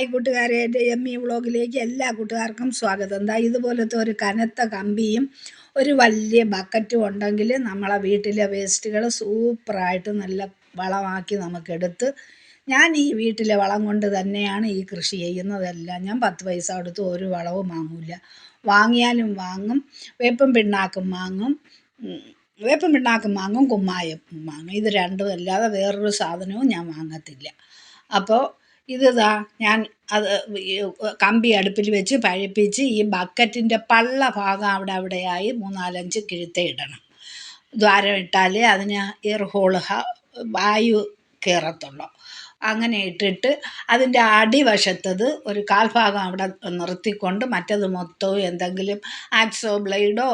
Hi കൂട്ടുകാരെ എന്റെ M E വ്ളോഗിലേക്ക് എല്ലാ കൂട്ടുകാർക്കും സ്വാഗതം. എന്താ ഇതുപോലത്തെ ഒരു കനത്ത കമ്പിയും ഒരു വലിയ ബക്കറ്റും ഉണ്ടെങ്കിൽ നമ്മളെ വീട്ടിലെ വേസ്റ്റുകൾ സൂപ്പറായിട്ട് നല്ല വളമാക്കി നമുക്കെടുത്ത് ഞാൻ ഈ വീട്ടിലെ വളം കൊണ്ട് തന്നെയാണ് ഈ കൃഷി ചെയ്യുന്നതെല്ലാം. ഞാൻ പത്ത് പൈസ കൊടുത്ത് ഒരു വളവും വാങ്ങില്ല വാങ്ങിയാലും വാങ്ങും വേപ്പം പിണ്ണാക്കും വാങ്ങും വേപ്പം പിണ്ണാക്കും വാങ്ങും കുമ്മായം വാങ്ങും. ഇത് രണ്ടും അല്ലാതെ വേറൊരു സാധനവും ഞാൻ വാങ്ങത്തില്ല. അപ്പോൾ ഇത് ഞാൻ അത് കമ്പി അടുപ്പിൽ വെച്ച് പഴിപ്പിച്ച് ഈ ബക്കറ്റിന്റെ പള്ള ഭാഗം അവിടെ അവിടെയായി മൂന്നാലഞ്ച് കിഴുത്തേ ഇടണം. ദ്വാരം ഇട്ടാലേ അതിന് എയർ ഹോൾ വായു കയറത്തുള്ളൂ. അങ്ങനെ ഇട്ടിട്ട് അതിന്റെ അടിവശത്തത് ഒരു കാൽഭാഗം അവിടെ നിർത്തിക്കൊണ്ട് മറ്റത് മൊത്തവും എന്തെങ്കിലും ആക്സോ ബ്ലേഡോ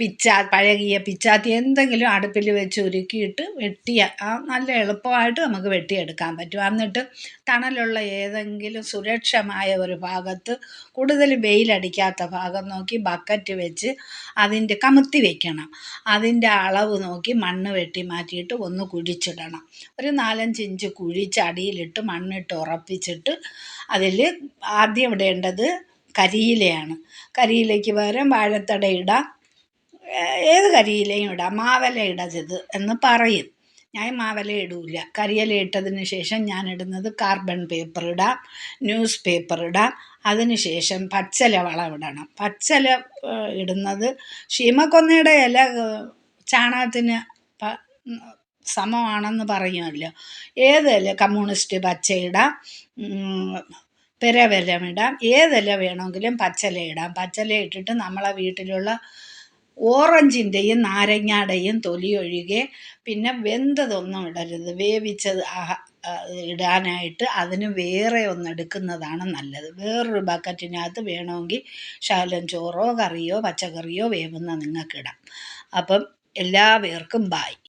പിച്ചാ പഴകിയ പിച്ചാത്തി എന്തെങ്കിലും അടുപ്പിൽ വെച്ച് ഉരുക്കിയിട്ട് വെട്ടിയ ആ നല്ല എളുപ്പമായിട്ട് നമുക്ക് വെട്ടിയെടുക്കാൻ പറ്റും. എന്നിട്ട് തണലുള്ള ഏതെങ്കിലും സുരക്ഷമായ ഒരു ഭാഗത്ത് കൂടുതൽ വെയിലടിക്കാത്ത ഭാഗം നോക്കി ബക്കറ്റ് വെച്ച് അതിന്റെ കമുത്തി വെക്കണം. അതിന്റെ അളവ് നോക്കി മണ്ണ് വെട്ടി മാറ്റിയിട്ട് ഒന്ന് കുഴിച്ചിടണം. ഒരു നാലഞ്ച് ഇഞ്ച് കുഴിച്ച് അടിയിലിട്ട് മണ്ണിട്ട് ഉറപ്പിച്ചിട്ട് അതിൽ ആദ്യം ഇടേണ്ടത് കരിയിലയാണ്. കരിയിലയ്ക്ക് പകരം വാഴത്തട ഇടാം. ഏത് കരിയിലയും ഇടാം. മാവല ഇടരുത് എന്ന് പറയും. ഞാൻ മാവല ഇടൂല. കരിയില ഇട്ടതിന് ശേഷം ഞാൻ ഇടുന്നത് കാർബൺ പേപ്പർ ഇടാം. ന്യൂസ് പേപ്പർ ഇടാം. അതിന് ശേഷം പച്ചല വളം ഇടണം. പച്ചല ഇടുന്നത് ഷീമക്കൊന്നയുടെ ഇല ചാണകത്തിന് സമമാണെന്ന് പറയുമല്ലോ ഏത് ഇല കമ്മ്യൂണിസ്റ്റ് പച്ചയിടാം പെരവലമിടാം ഏതില വേണമെങ്കിലും പച്ചല ഇടാം. പച്ചല ഇട്ടിട്ട് നമ്മളെ വീട്ടിലുള്ള ഓറഞ്ചിന്റെയും നാരങ്ങയുടെയും തൊലി ഒഴികെ പിന്നെ വെന്തതൊന്നും ഇടരുത്. വേവിച്ചത് ഇടാനായിട്ട് അതിന് വേറെ ഒന്ന് എടുക്കുന്നതാണ് നല്ലത്. വേറൊരു ബക്കറ്റിനകത്ത് വേണമെങ്കിൽ ശകലം ചോറോ കറിയോ പച്ചക്കറിയോ വേവുന്ന നിങ്ങൾക്കിടാം. അപ്പം എല്ലാ പേർക്കും ബായ്